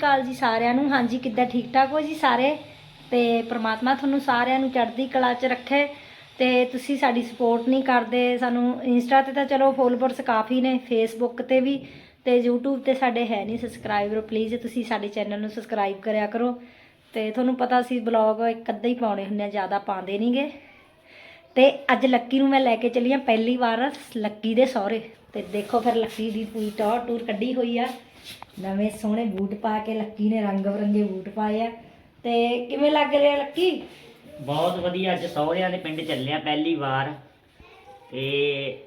ਕਾਲ ਜੀ ਸਾਰਿਆਂ ਨੂੰ। ਹਾਂਜੀ, ਕਿੱਦਾਂ ਠੀਕ ਠਾਕ ਹੋ ਜੀ ਸਾਰੇ? ਤੇ ਪ੍ਰਮਾਤਮਾ ਤੁਹਾਨੂੰ ਸਾਰਿਆਂ ਨੂੰ ਚੜ੍ਹਦੀ ਕਲਾ 'ਚ ਰੱਖੇ। ਤੇ ਤੁਸੀਂ ਸਾਡੀ ਸਪੋਰਟ ਨਹੀਂ ਕਰਦੇ। ਸਾਨੂੰ ਇੰਸਟਾ ਤੇ ਤਾਂ ਚਲੋ ਫੋਲੋਵਰਸ ਕਾਫੀ ਨੇ ਫੇਸਬੁੱਕ ਤੇ ਵੀ। ਤੇ YouTube ਤੇ ਸਾਡੇ ਹੈ ਨਹੀਂ ਸਬਸਕ੍ਰਾਈਬਰ ਪਲੀਜ਼ ਤੁਸੀਂ ਸਾਡੇ ਚੈਨਲ ਨੂੰ ਸਬਸਕ੍ਰਾਈਬ ਕਰਿਆ ਕਰੋ। ਤੇ ਤੁਹਾਨੂੰ ਪਤਾ ਸੀ ਬਲੌਗ ਇੱਕ ਅੱਧਾ ਹੀ ਪਾਉਣੇ ਹੁੰਦੇ ਆ ਜ਼ਿਆਦਾ ਪਾਉਂਦੇ ਨਹੀਂਗੇ ਤੇ ਅੱਜ ਲੱਕੀ ਨੂੰ ਮੈਂ ਲੈ ਕੇ ਚੱਲੀ ਆਂ ਪਹਿਲੀ ਵਾਰ ਲੱਕੀ ਦੇ ਸਹੁਰੇ। ਤੇ ਦੇਖੋ ਫਿਰ ਲੱਕੀ ਦੀ ਪੂਰੀ ਟੌਰ ਟੂਰ ਕੱਢੀ ਹੋਈ ਆ। ਨਵੇਂ ਸੋਹਣੇ ਬੂਟ ਪਾ ਕੇ ਲੱਕੀ ਨੇ ਰੰਗ ਬਰੰਗੇ ਬੂਟ ਪਾਏ ਆ। ਤੇ ਕਿਵੇਂ ਲੱਗ ਰਿਹਾ ਲੱਕੀ? ਬਹੁਤ ਵਧੀਆ ਅੱਜ ਸਹੁਰਿਆਂ ਦੇ ਪਿੰਡ ਚੱਲਿਆ ਪਹਿਲੀ ਵਾਰ। ਤੇ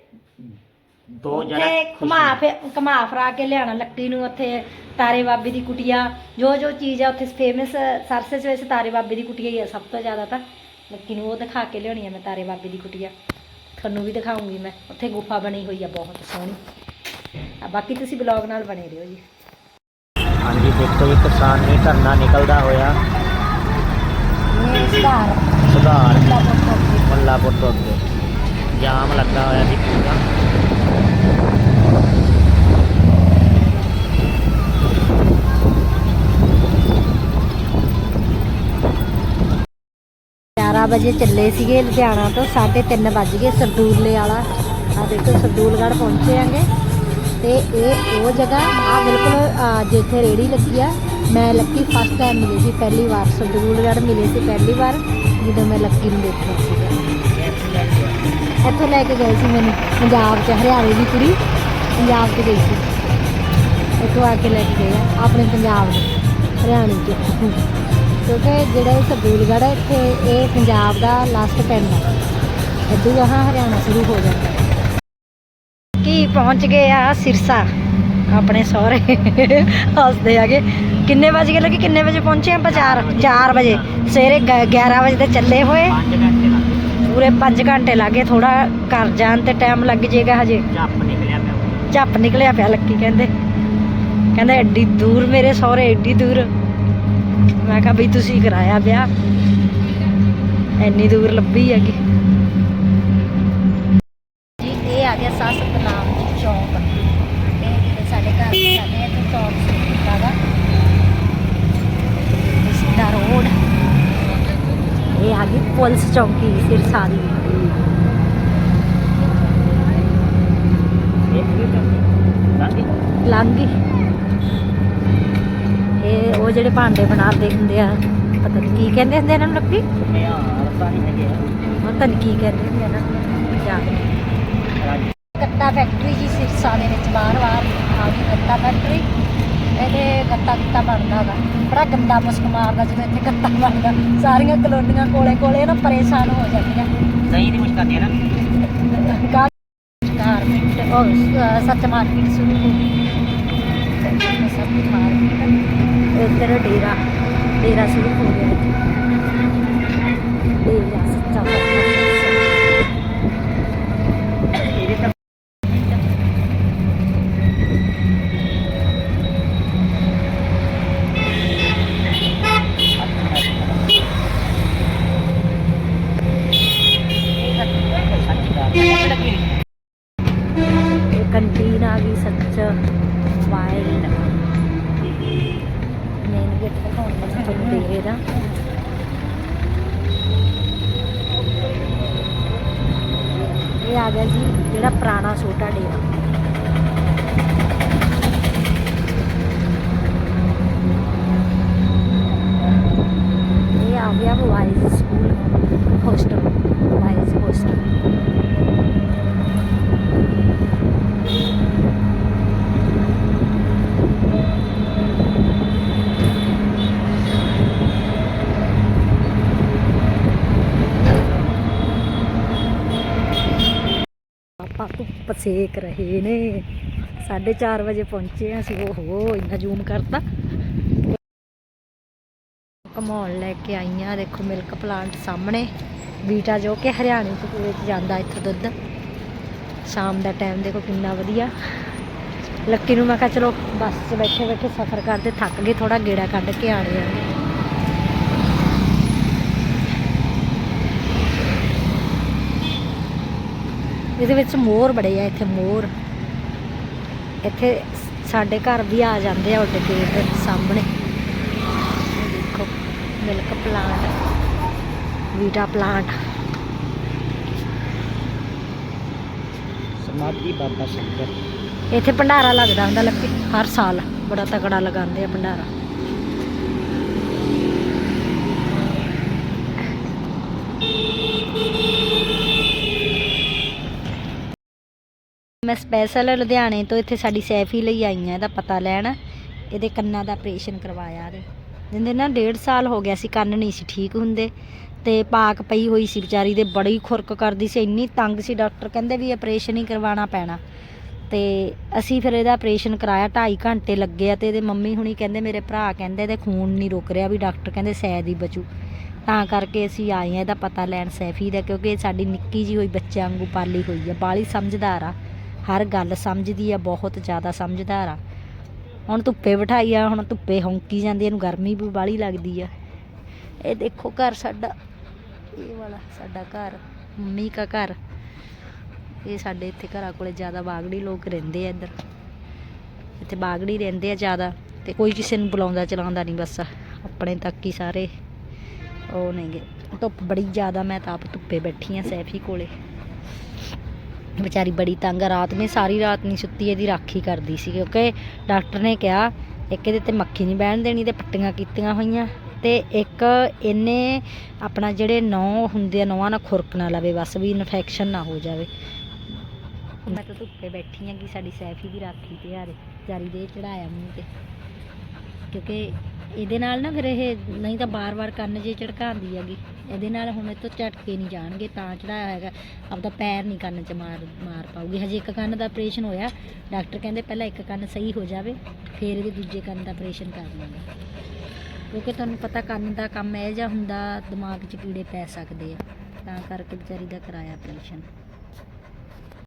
ਦੋ ਜਣਾ ਘੁਮਾ ਫੇ ਘੁਮਾ ਫਰਾ ਕੇ ਲਿਆਣਾ ਲੱਕੀ ਨੂੰ ਉੱਥੇ ਤਾਰੇ ਬਾਬੇ ਦੀ ਕੁਟੀਆ। ਜੋ ਜੋ ਚੀਜ਼ ਆ ਉੱਥੇ ਫੇਮਸ ਸਰਸੇ ਵਿੱਚ ਤਾਰੇ ਬਾਬੇ ਦੀ ਕੁਟੀਆ ਹੀ ਆ ਸਭ ਤੋਂ ਜ਼ਿਆਦਾ ਤਾਂ। ਲੱਕੀ ਨੂੰ ਉਹ ਦਿਖਾ ਕੇ ਲਿਆਉਣੀ ਆ ਮੈਂ ਤਾਰੇ ਬਾਬੇ ਦੀ ਕੁਟੀਆ ਤੁਹਾਨੂੰ ਵੀ ਦਿਖਾਉਂਗੀ ਮੈਂ। ਉੱਥੇ ਗੁਫਾ ਬਣੀ ਹੋਈ ਆ ਬਹੁਤ ਸੋਹਣੀ। ਆ ਬਾਕੀ ਤੁਸੀਂ ਬਲੌਗ ਨਾਲ ਬਣੇ ਰਹੋ ਜੀ। ਹਾਂਜੀ ਦੇਖੋ ਜੀ ਕਿਸਾਨ ਨੇ ਧਰਨਾ ਨਿਕਲਦਾ ਹੋਇਆ। ਸੁਧਾਰ। ਸੁਧਾਰ। ਮੱਲਾਪੁਰ ਤੋਂ ਅੱਗੇ। ਜਾਮ ਲੱਗਾ ਹੋਇਆ ਸੀ ਪੂਰਾ। ਗਿਆਰਾਂ ਵਜੇ ਚੱਲੇ ਸੀਗੇ ਲੁਧਿਆਣਾ ਤੋਂ 3:30 ਵੱਜ ਗਏ ਸਰਦੂਲਲੇ ਵਾਲਾ। ਆ ਦੇਖੋ ਸਰਦੂਲਗੜ੍ਹ ਪਹੁੰਚੇ ਆਂਗੇ ਤੇ ਇਹ ਉਹ ਜਗ੍ਹਾ ਆ ਬਿਲਕੁਲ ਅਹ, ਜਿੱਥੇ ਰੇੜੀ ਲੱਗੀ ਆ ਮੈਂ ਲੱਕੀ ਫਸਟ ਟਾਈਮ ਮਿਲੀ ਸੀ ਪਹਿਲੀ ਵਾਰ। ਸਰਦੂਲਗੜ੍ਹ ਮਿਲੇ ਸੀ ਪਹਿਲੀ ਵਾਰ ਜਦੋਂ ਮੈਂ ਲੱਕੀ ਨੂੰ ਦੇਖਿਆ ਸੀਗਾ ਇੱਥੋਂ ਲੈ ਕੇ ਗਏ ਸੀ ਮੈਨੂੰ ਪੰਜਾਬ 'ਚ ਹਰਿਆਣੇ ਦੀ ਕੁੜੀ ਪੰਜਾਬ 'ਚ ਗਈ ਸੀ। ਇੱਥੋਂ ਆ ਕੇ ਲੈ ਕੇ ਗਏ ਆਪਣੇ ਪੰਜਾਬ ਦੇ ਹਰਿਆਣੇ 'ਚ। ਕਿਉਂਕਿ ਜਿਹੜਾ ਇਹ ਸਰਦੂਲਗੜ੍ਹ ਹੈ ਇੱਥੇ ਇਹ ਪੰਜਾਬ ਦਾ ਲਾਸਟ ਪਿੰਡ ਹੈ। ਇੱਦੋਂ ਗਾਹਾਂ ਹਰਿਆਣਾ ਸ਼ੁਰੂ ਹੋ ਜਾਂਦਾ ਹੈ ਕੀ ਪਹੁੰਚ ਗਏ ਆ ਸਿਰਸਾ? ਆਪਣੇ ਸਹੁਰੇ ਹੱਸਦੇ ਆਗੇ ਕਿੰਨੇ ਵਜੇ ਲੱਗੇ ਕਿੰਨੇ ਵਜੇ ਪਹੁੰਚੇ ਆਪਾਂ 4 4 ਵਜੇ। ਸਵੇਰੇ ਗ- 11 ਵਜੇ ਤੇ ਚੱਲੇ ਹੋਏ। 5 ਘੰਟੇ ਲੱਗੇ ਪੂਰੇ 5 ਘੰਟੇ ਲੱਗੇ। ਥੋੜਾ ਘਰ ਜਾਣ ਤੇ ਟਾਈਮ ਲੱਗ ਜਾਏਗਾ ਹਜੇ। ਝੱਪ ਨਿਕਲਿਆ ਪਿਆ। ਝੱਪ ਨਿਕਲਿਆ ਪਿਆ ਲੱਕੀ ਕਹਿੰਦੇ। ਕਹਿੰਦੇ ਐਡੀ ਦੂਰ ਮੇਰੇ ਸਹੁਰੇ ਐਡੀ ਦੂਰ। ਮੈਂ ਕਿਹਾ ਬਈ ਤੁਸੀਂ ਕਰਾਇਆ ਵਿਆਹ। ਐਨੀ ਦੂਰ ਲੱਭੀ ਹੈਗੀ। ਜੀ ਇਹ ਆ ਗਿਆ ਸਾਸਤ ਨਾਮ ਦੀ ਚੌਂਕ। ਜਿਹੜੇ ਸਾਡੇ ਘਰ ਦੇ ਸਾਡੇ ਇੱਥੇ ਚੌਂਕ ਗਾ ਇਹ ਸਿੱਧਾ ਰੋਡ। ਇਹ ਆ ਗਈ ਪੁਲਿਸ ਚੌਂਕੀ ਸਿਰਸਾ ਦੀ ਲਾਂਗੇ ਲਾਂਗੀ ਉਹ ਜਿਹੜੇ ਭਾਂਡੇ ਬਣਾਉਂਦੇ ਹੁੰਦੇ ਆ ਪਤਾ ਨਹੀਂ ਕੀ ਕਹਿੰਦੇ ਹੁੰਦੇ ਇਹਨਾਂ ਨੂੰ ਹੈਗੇ ਪਤਾ ਨਹੀਂ ਕੀ ਕਹਿੰਦੇ ਹੁੰਦੇ ਇਹਨਾਂ ਨੂੰ ਯਾਦ ਨਹੀਂ ਗੱਤਾ ਫੈਕਟਰੀ ਜੀ ਸਿਰਸਾ ਦੇ ਵਿੱਚ ਬਾਹਰ ਬਾਹਰ ਆ ਗਈ ਗੱਤਾ ਫੈਕਟਰੀ ਇਹਦੇ ਗੱਤਾ ਗੱਤਾ ਬਣਦਾ ਗਾ। ਬੜਾ ਗੰਦਾ ਮੁਸਕ ਮਾਰਦਾ ਜਦੋਂ ਇੱਥੇ ਗੱਤਾ ਬਣਦਾ। ਸਾਰੀਆਂ ਕਲੋਨੀਆਂ ਕੋਲੇ ਕੋਲੇ ਨਾ ਪਰੇਸ਼ਾਨ ਹੋ ਜਾਂਦੀਆਂ। ਦਹੀਂ ਦੀ ਮੁਸ਼ਕ ਆਉਂਦੀ ਹੈ ਨਾ। ਕਾਰ ਮਾਰਕੀਟ ਉਹ ਸੱਚ ਮਾਰਕੀਟ ਸ਼ੁਰੂ ਹੋ ਗਈ। ਸੱਚ ਮਾਰਕੀਟ। ਇੱਧਰ ਡੇਰਾ ਡੇਰਾ ਸ਼ੁਰੂ ਹੋ ਗਿਆ ਡੇਰਾ ਸੱਚਾ ਮਾਰਕੀਟ ਇਹਦੇ ਤਾਂ ਇਹ ਕੰਟੀਨ ਆ ਗਈ ਸੱਚ ਵਾਈਲਡ ਮੇਨ ਗੇਟ ਤੇ ਕੌਣ ਬਣਾ ਤੁਹਾਨੂੰ ਦੇਖੇਗਾ ਇਹ ਆ ਗਿਆ ਜੀ ਜਿਹੜਾ ਪੁਰਾਣਾ ਛੋਟਾ ਡੇਰਾ। ਇਹ ਆ ਗਿਆ ਵਾਈਜ਼ ਸੇਕ ਰਹੇ ਨੇ। 4:30 ਵਜੇ ਪਹੁੰਚੇ ਹਾਂ ਅਸੀਂ। ਓਹੋ, ਇੰਨਾ ਜ਼ੂਮ ਕਰਤਾ। ਕਮਾਉਣ ਲੈ ਕੇ ਆਈਆਂ। ਦੇਖੋ ਮਿਲਕ ਪਲਾਂਟ ਸਾਹਮਣੇ। ਬੀਟਾ ਜੋ ਕਿ ਹਰਿਆਣੇ ਤੋਂ ਵਿੱਚ ਜਾਂਦਾ ਇੱਥੋਂ ਦੁੱਧ। ਸ਼ਾਮ ਦਾ ਟਾਈਮ ਦੇਖੋ ਕਿੰਨਾ ਵਧੀਆ। ਲੱਕੀ ਨੂੰ ਮੈਂ ਕਿਹਾ, ਚਲੋ ਬੱਸ 'ਚ ਬੈਠੇ ਬੈਠੇ ਸਫ਼ਰ ਕਰਦੇ। ਥੱਕ ਗਏ ਥੋੜਾ ਗੇੜਾ ਕੱਢ ਕੇ ਆਣੇ ਆ। ਇਹਦੇ ਵਿੱਚ ਮੋਰ ਬੜੇ ਆ ਇੱਥੇ ਮੋਰ। ਇੱਥੇ ਸਾਡੇ ਘਰ ਵੀ ਆ ਜਾਂਦੇ ਆ ਉੱਡ ਕੇ ਇੱਧਰ ਸਾਹਮਣੇ। ਮਿਲਕ ਪਲਾਂਟ ਵੀਟਾ ਪਲਾਂਟ ਸਮਾਧੀ ਬਾਬਾ ਸ਼ੰਕਰ। ਇੱਥੇ ਭੰਡਾਰਾ ਲੱਗਦਾ ਹੁੰਦਾ ਲੱਕੀ ਹਰ ਸਾਲ ਬੜਾ ਤਕੜਾ ਲਗਾਉਂਦੇ ਆ ਭੰਡਾਰਾ। ਮੈਂ ਸਪੈਸ਼ਲ ਲੁਧਿਆਣੇ ਤੋਂ ਇੱਥੇ ਸਾਡੀ ਸੈਫੀ ਲਈ ਆਈ ਆ ਇਹਦਾ ਪਤਾ ਲੈਣ। ਇਹਦੇ ਕੰਨਾਂ ਦਾ ਆਪਰੇਸ਼ਨ ਕਰਵਾਇਆ ਇਹਦੇ। ਜਿੰਦੇ ਨਾ ਡੇਢ ਸਾਲ ਹੋ ਗਿਆ ਸੀ, ਕੰਨ ਨਹੀਂ ਸੀ ਠੀਕ ਹੁੰਦੇ। ਤੇ ਪਾਕ ਪਈ ਹੋਈ ਸੀ ਵਿਚਾਰੀ ਦੇ, ਬੜੀ ਖੁਰਕ ਕਰਦੀ ਸੀ, ਇੰਨੀ ਤੰਗ ਸੀ ਡਾਕਟਰ, ਕਹਿੰਦੇ ਵੀ ਆਪਰੇਸ਼ਨ ਹੀ ਕਰਵਾਉਣਾ ਪੈਣਾ। ਤੇ ਅਸੀਂ ਫਿਰ ਇਹਦਾ ਆਪਰੇਸ਼ਨ ਕਰਾਇਆ 2.5 ਘੰਟੇ ਲੱਗੇ ਆ ਤੇ ਇਹਦੇ ਮੰਮੀ ਹੁਣੀ ਕਹਿੰਦੇ, ਮੇਰੇ ਭਰਾ ਕਹਿੰਦੇ, ਇਹਦੇ ਖੂਨ ਨਹੀਂ ਰੁਕ ਰਿਹਾ ਵੀ ਡਾਕਟਰ ਕਹਿੰਦੇ ਸ਼ਾਇਦ ਹੀ ਬਚੂ। ਤਾਂ ਕਰਕੇ ਅਸੀਂ ਆਏ ਆ ਇਹਦਾ ਪਤਾ ਲੈਣ ਸੈਫੀ ਦਾ, ਕਿਉਂਕਿ ਇਹ ਸਾਡੀ ਨਿੱਕੀ ਜੀ ਹੋਈ, ਬੱਚਿਆਂ ਵਾਂਗੂ ਪਾਲੀ ਹੋਈ ਆ, ਬਾਲੀ ਸਮਝਦਾਰ ਆ। ਹਰ ਗੱਲ ਸਮਝਦੀ ਆ, ਬਹੁਤ ਜ਼ਿਆਦਾ ਸਮਝਦਾਰ ਆ। ਹੁਣ ਧੁੱਪੇ ਬਿਠਾਈ ਆ, ਹੁਣ ਧੁੱਪੇ ਹੌਂਕੀ ਜਾਂਦੀ ਇਹਨੂੰ ਗਰਮੀ ਵੀ ਬਾਲੀ ਲੱਗਦੀ ਆ। ਇਹ ਦੇਖੋ ਘਰ ਸਾਡਾ, ਇਹ ਵਾਲਾ ਸਾਡਾ ਘਰ, ਮੰਮੀ ਦਾ ਘਰ। ਇਹ ਸਾਡੇ ਇੱਥੇ ਘਰਾਂ ਕੋਲੇ ਜ਼ਿਆਦਾ ਬਾਗੜੀ ਲੋਕ ਰਹਿੰਦੇ ਆ ਇੱਧਰ। ਇੱਥੇ ਬਾਗੜੀ ਰਹਿੰਦੇ ਆ ਜ਼ਿਆਦਾ, ਤੇ ਕੋਈ ਕਿਸੇ ਨੂੰ ਬੁਲਾਉਂਦਾ ਚਲਾਉਂਦਾ ਨਹੀਂ ਬਸ, ਆਪਣੇ ਤੱਕ ਹੀ ਸਾਰੇ। ਉਹ ਨੇਗੇ। ਧੁੱਪ ਬੜੀ ਜ਼ਿਆਦਾ, ਮੈਂ ਤਾਂ ਆਪ ਧੁੱਪੇ ਬੈਠੀ ਆ ਸੈਫੀ ਕੋਲੇ। ਵਿਚਾਰੀ ਬੜੀ ਤੰਗ ਆ, ਰਾਤ ਨੇ ਸਾਰੀ ਰਾਤ ਨਹੀਂ ਸੁੱਤੀ ਇਹਦੀ ਰਾਖੀ ਕਰਦੀ ਸੀ ਕਿਉਂਕਿ ਡਾਕਟਰ ਨੇ ਕਿਹਾ ਇੱਕ ਇਹਦੇ ਤੇ ਮੱਖੀ ਨਹੀਂ ਬਹਿਣ ਦੇਣੀ ਤੇ ਪੱਟੀਆਂ ਕੀਤੀਆਂ ਹੋਈਆਂ। ਤੇ ਇੱਕ ਇਹਨੇ ਆਪਣਾ ਜਿਹੜੇ ਨੌ ਹੁੰਦੇ ਆ ਨੌਆਂ ਨਾਲ ਖੁਰਕ ਨਾ ਲਵੇ ਬਸ ਵੀ ਇਨਫੈਕਸ਼ਨ ਨਾ ਹੋ ਜਾਵੇ। ਮੈਂ ਤਾਂ ਧੁੱਪੇ ਬੈਠੀ ਆਂ ਕਿ ਸਾਡੀ ਸੈਫੀ ਦੀ ਰਾਖੀ ਤੇ ਹਾਰੇ ਵਿਚਾਰੀ ਦੇ ਚੜਾਇਆ ਮੂੰਹ ਤੇ। ਕਿਉਂਕਿ ਇਹਦੇ ਨਾਲ ਨਾ ਫਿਰ ਇਹ ਨਹੀਂ ਤਾਂ ਬਾਰ-ਬਾਰ ਕੰਨ ਜੇ ਝੜਕਾਉਂਦੀ ਹੈਗੀ। ਇਹਦੇ ਨਾਲ ਹੁਣ ਇਹ ਤੋਂ ਝਟਕੇ ਨਹੀਂ ਜਾਣਗੇ, ਤਾਂ ਚੜਾਇਆ ਹੈਗਾ ਆਪਦਾ ਪੈਰ ਨਹੀਂ ਕੰਨ 'ਚ ਮਾਰ ਮਾਰ ਪਾਉਗੀ ਹਜੇ ਇੱਕ ਕੰਨ ਦਾ ਆਪਰੇਸ਼ਨ ਹੋਇਆ। ਡਾਕਟਰ ਕਹਿੰਦੇ ਪਹਿਲਾਂ ਇੱਕ ਕੰਨ ਸਹੀ ਹੋ ਜਾਵੇ, ਫਿਰ ਇਹਦੇ ਦੂਜੇ ਕੰਨ ਦਾ ਆਪਰੇਸ਼ਨ ਕਰ ਲਾਂਗੇ। ਕਿਉਂਕਿ ਤੁਹਾਨੂੰ ਪਤਾ ਕੰਨ ਦਾ ਕੰਮ ਇਹ ਜਿਹਾ ਹੁੰਦਾ, ਦਿਮਾਗ 'ਚ ਕੀੜੇ ਪੈ ਸਕਦੇ ਆ। ਤਾਂ ਕਰਕੇ ਵਿਚਾਰੀ ਦਾ ਕਰਾਇਆ ਆਪਰੇਸ਼ਨ